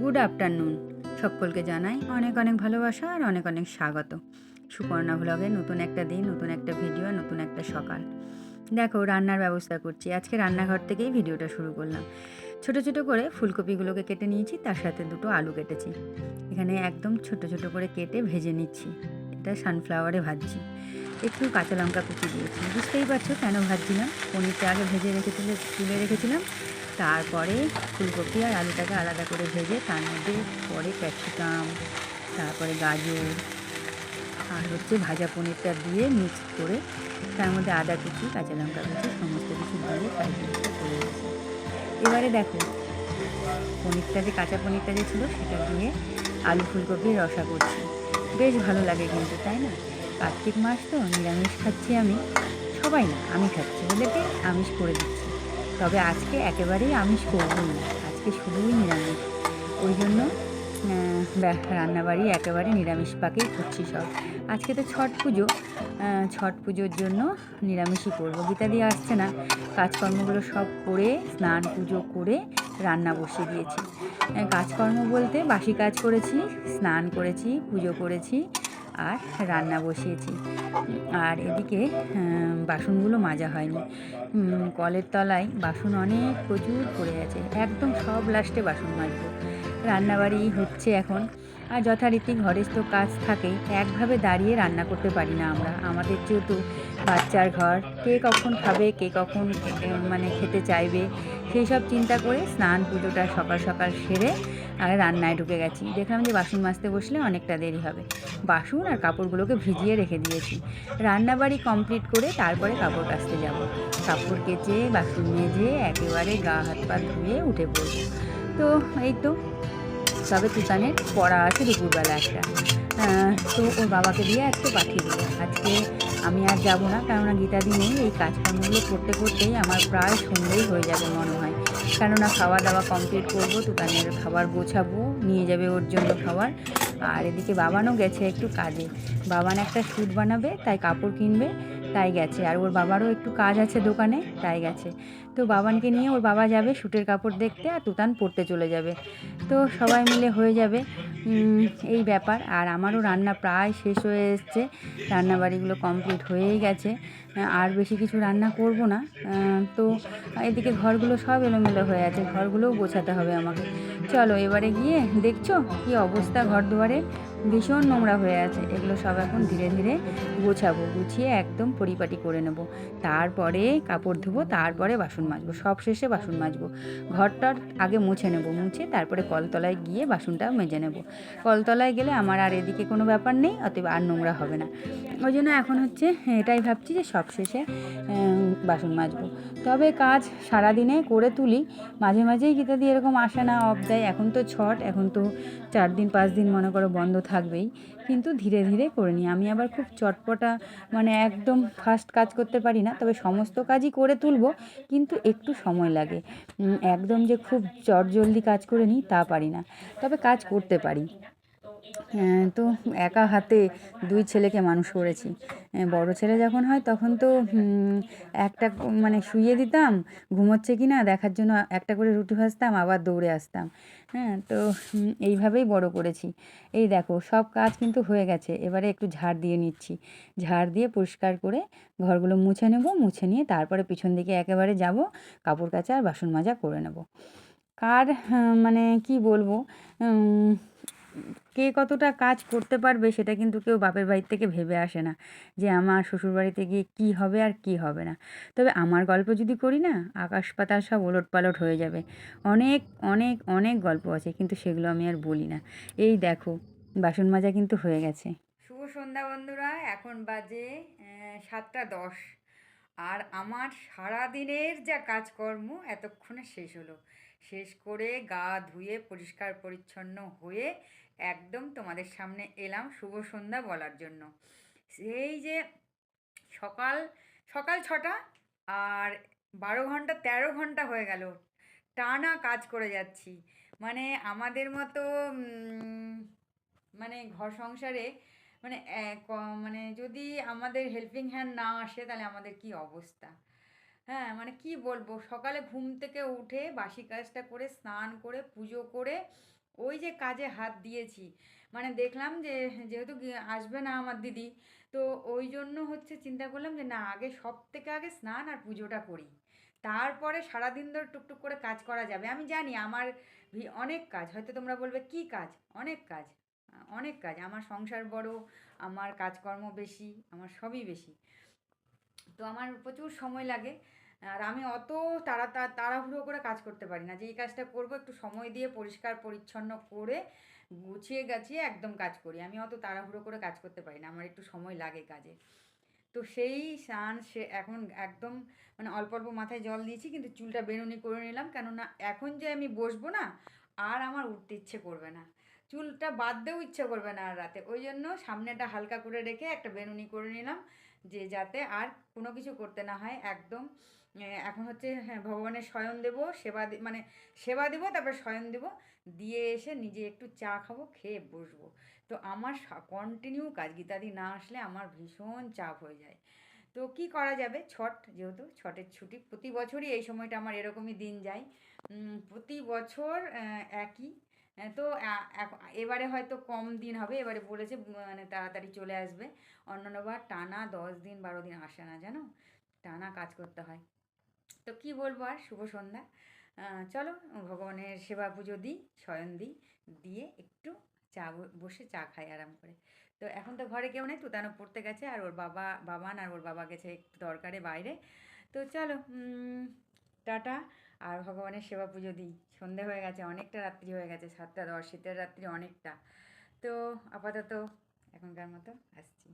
Good afternoon সকলকে জানাই অনেক অনেক ভালোবাসা আর অনেক অনেক স্বাগত। সুপর্ণা ভ্লগে নতুন একটা দিন, নতুন একটা ভিডিও নতুন একটা সকাল। দেখো, রান্নার ব্যবস্থা করছি। আজকে রান্নাঘর থেকেই ভিডিওটা শুরু করলাম। ছোট ছোট করে ফুলকপিগুলোকে কেটে নিয়েছি, তার সাথে দুটো আলু কেটেছি। এখানে একদম ছোট ছোট করে কেটে ভেজে নিচ্ছি। এটা সানফ্লাওয়ারে ভাজছি। একটু কাঁচা লঙ্কা কুচি দিয়েছি। বুঝতেই পারছ কেন ভাজছিলাম পনিরটা আগে ভেজে রেখে তুলে তুলে রেখেছিলাম। তারপরে ফুলকপি আর আলুটাকে আলাদা করে ভেজে তার মধ্যে পরে ক্যাপসিকাম, তারপরে গাজর আর হচ্ছে ভাজা পনিরটা দিয়ে মিক্স করে তার মধ্যে আদা কুচি, কাঁচা লঙ্কা কুচি, সমস্ত কিছু দিয়ে ফ্রাই করে। এবারে দেখো, পনিরটা যে, কাঁচা পনিরটা যে ছিল সেটা দিয়ে আলু ফুলকপির রসা করছি। বেশ ভালো লাগে কিন্তু, তাই না? কার্তিক মাস তো নিরামিষ খাচ্ছি আমি, সবাই না, আমি খাচ্ছি, ওদেরকে আমিষ করে দিচ্ছি। তবে আজকে একেবারেই আমিষ করবই না। আজকে শুধুই নিরামিষ। ওই জন্য রান্নাবাড়ি একেবারে নিরামিষ পাকেই করছি সব। আজকে তো ছট পুজো। ছট পুজোর জন্য নিরামিষই করব। গীতাদি আসছে না। কাজকর্মগুলো সব করে, স্নান পুজো করে রান্না বসিয়ে দিয়েছি। কাজকর্ম বলতে বাসি কাজ করেছি, স্নান করেছি, পুজো করেছি আর রান্না বসিয়েছি। আর এদিকে বাসনগুলো মাজা হয়নি। কলের তলায় বাসন অনেক প্রচুর পড়ে আছে। একদম সব লাস্টে বাসন মাজবো। রান্নাবাড়ি হচ্ছে এখন। আর যথারীতি ঘরের তো কাজ থাকেই। একভাবে দাঁড়িয়ে রান্না করতে পারি না আমরা। আমাদের যেহেতু বাচ্চার ঘর, কে কখন খাবে, কে কখন মানে খেতে চাইবে সেই সব চিন্তা করে স্নান পুজোটা সকাল সকাল সেরে আর রান্নায় ঢুকে গেছি। দেখলাম যে বাসন মাজতে বসলে অনেকটা দেরি হবে। বাসন আর কাপড়গুলোকে ভিজিয়ে রেখে দিয়েছি। রান্নাবাড়ি কমপ্লিট করে তারপরে কাপড় কাচতে যাব। কাপড় কেচে, বাসন মেজে, একেবারে গা হাত পা ধুয়ে উঠে পড়ব। তো এই তো, তবে তুতানের পড়া আছে দুপুরবেলা একটা। তো ওর বাবাকে দিয়ে আজকে পাঠিয়ে দেবো। আজকে আমি আর যাব না, কেননা গীতাদি নেই। এই কাজকর্মগুলো করতে করতেই আমার প্রায় সন্ধ্যেই হয়ে যাবে মনে হয়। কেননা খাওয়া দাওয়া কমপ্লিট করব তো তাদের খাবার গোছাবো, নিয়ে যাবে ওর জন্য খাবার। আর এদিকে বাবানও গেছে একটু কাজে। বাবান একটা স্যুট বানাবে, তাই কাপড় কিনবে। তাই গেছে। আর ওর বাবারও একটু কাজ আছে দোকানে, তাই গেছে। তো বাবানকে নিয়ে ওর বাবা যাবে স্যুটের কাপড় দেখতে আর তুতান পড়তে চলে যাবে। তো সবাই মিলে হয়ে যাবে এই ব্যাপার। আর আমারও রান্না প্রায় শেষ হয়ে এসছে। রান্নাবাড়িগুলো কমপ্লিট হয়েই গেছে। আর বেশি কিছু রান্না করব না। তো এদিকে ঘরগুলো সব এলোমেলো হয়ে আছে। ঘরগুলোও গোছাতে হবে আমাকে। চলো এবারে গিয়ে দেখছ কি অবস্থা ঘর দুয়ারে ভীষণ নোংরা হয়ে আছে। এগুলো সব এখন ধীরে ধীরে গোছাবো, গুছিয়ে একদম পরিপাটি করে নেব। তারপরে কাপড় ধুবো, তারপরে বাসন মাজবো, সব শেষে বাসন মাজবো। ঘরটার আগে মুছে নেব, মুছে তারপরে কলতলায় গিয়ে বাসনটা মেজে নেব। কলতলায় গেলে আমার আর এদিকে কোনো ব্যাপার নেই, অতএব আর নোংরা হবে না। ওই জন্য এখন হচ্ছে এটাই ভাবছি যে সব শেষে বাসন মাজবো। তবে কাজ সারাদিনে করে তুলি, মাঝে মাঝেই গীতা দিয়ে এরকম আসে না, অফ দেয়। এখন তো ছট, এখন তো চার দিন, পাঁচ দিন মনে করো বন্ধ থাকবেই। কিন্তু ধীরে ধীরে করে নিই। আমি আবার খুব চটপটা মানে একদম ফাস্ট কাজ করতে পারি না। তবে সমস্ত কাজই করে তুলব, কিন্তু একটু সময় লাগে। একদম যে খুব চটজলদি কাজ করে নিই তা পারি না। তবে কাজ করতে পারি। তো একা হাতে দুই ছেলেকে মানুষ করেছি। বড় ছেলে যখন হয় তখন তো একটা মানে শুইয়ে দিতাম ঘুমোচ্ছে কি না দেখার জন্য একটা করে রুটি ভাজতাম আবার দৌড়ে আসতাম। হ্যাঁ তো এইভাবেই বড় করেছি। এই দেখো সব কাজ কিন্তু হয়ে গেছে। এবারে একটু ঝাড় দিয়ে নিচ্ছি। ঝাড় দিয়ে পরিষ্কার করে ঘরগুলো মুছে নেব মুছে নিয়ে তারপরে পিছন দিকে একেবারে যাব কাপড় কাচা আর বাসন মাজা করে নেব। কার হ্যাঁ, মানে কি বলব কে কতটা কাজ করতে পারবে সেটা কিন্তু কেউ বাপের বাড়ির থেকে ভেবে আসে না যে আমার শ্বশুর বাড়িতে গিয়ে কী হবে আর কী হবে না। তবে আমার গল্প যদি করি না, আকাশ পাতাল সব ওলট পালট হয়ে যাবে। অনেক অনেক অনেক গল্প আছে কিন্তু সেগুলো আমি আর বলি না। এই দেখো, বাসন মাজা কিন্তু হয়ে গেছে। শুভ সন্ধ্যা বন্ধুরা, এখন বাজে সাতটা দশ। আর আমার সারা দিনের যা কাজকর্ম এতক্ষণে শেষ হলো। শেষ করে গা ধুয়ে পরিষ্কার পরিচ্ছন্ন হয়ে একদম তোমাদের সামনে এলাম শুভ সন্ধ্যা বলার জন্য। সেই যে সকাল সকাল ছটা আর বারো ঘণ্টা, তেরো ঘণ্টা হয়ে গেল। টানা কাজ করে যাচ্ছি। মানে আমাদের মতো মানে ঘর সংসারে মানে মানে যদি আমাদের হেল্পিং হ্যান্ড না আসে তাহলে আমাদের কি অবস্থা? হ্যাঁ মানে কি বলব? সকালে ঘুম থেকে উঠে বাসি কাজটা করে, স্নান করে, পুজো করে ওই যে কাজে হাত দিয়েছি। মানে দেখলাম যে, যেহেতু আসবে না আমার দিদি, তো ওই জন্য হচ্ছে চিন্তা করলাম যে, না, আগে সব থেকে আগে স্নান আর পুজোটা করি। তারপরে সারাদিন ধরে টুকটুক করে কাজ করা যাবে। আমি জানি আমার অনেক কাজ, হয়তো তোমরা বলবে, কি কাজ? অনেক কাজ অনেক কাজ। আমার সংসার বড়, আমার কাজকর্ম বেশি, আমার সবই বেশি। তো আমার প্রচুর সময় লাগে। আর আমি অত তাড়া তাড়াহুড়ো করে কাজ করতে পারি না। যে এই কাজটা করব একটু সময় দিয়ে পরিষ্কার, পরিচ্ছন্ন করে গুছিয়ে গাছিয়ে একদম কাজ করি। আমি অত তাড়াহুড়ো করে কাজ করতে পারি না। আমার একটু সময় লাগে কাজে। তো সেই স্নান সে এখন একদম মানে অল্প অল্প মাথায় জল দিয়েছি, কিন্তু চুলটা বেনুনি করে নিলাম। কেননা এখন যে আমি বসবো না, আর আমার উঠতে ইচ্ছে করবে না। চুলটা বাদ বাঁধতেও ইচ্ছে করবে না আর রাতে। ওই জন্য সামনেটা হালকা করে রেখে একটা বেনুনি করে নিলাম, যে যাতে আর কোনো কিছু করতে না হয়। একদম এখন হচ্ছে হ্যাঁ ভগবানের শয়ন দেবো, সেবা মানে সেবা দেবো, তারপর শয়ন দেবো, দিয়ে এসে নিজে একটু চা খাব, খেয়ে বসবো। তো আমার কন্টিনিউ কাজ, গীতাদি না আসলে আমার ভীষণ চাপ হয়ে যায়। তো কি করা যাবে? ছট, যেহেতু ছটের ছুটি, প্রতি বছরই এই সময়টা আমার এরকমই দিন যায়। প্রতি বছর একই। তো এবারে হয়তো কম দিন হবে, এবারে বলেছে মানে তাড়াতাড়ি চলে আসবে। অন্যান্যবার টানা দশ দিন, বারো দিন আসে না, জানো? টানা কাজ করতে হয়। তো কি বলব আর? শুভ সন্ধ্যা। চলো ভগবানের সেবা পুজো দিই, শয়ন দিই, দিয়ে একটু চা বসে চা খাই আরাম করে। তো এখন তো ঘরে কেউ নেই তুতানো পড়তে গেছে আর ওর বাবা, বাবান আর ওর বাবা গেছে একটু দরকারে বাইরে। তো চলো টাটা। আর ভগবানের সেবা পুজো দিই। সন্ধে হয়ে গেছে, অনেকটা রাত্রি হয়ে গেছে, সাতটা দশ, শীতের রাত্রি অনেকটা। তো আপাতত এখনকার মতো আসছি।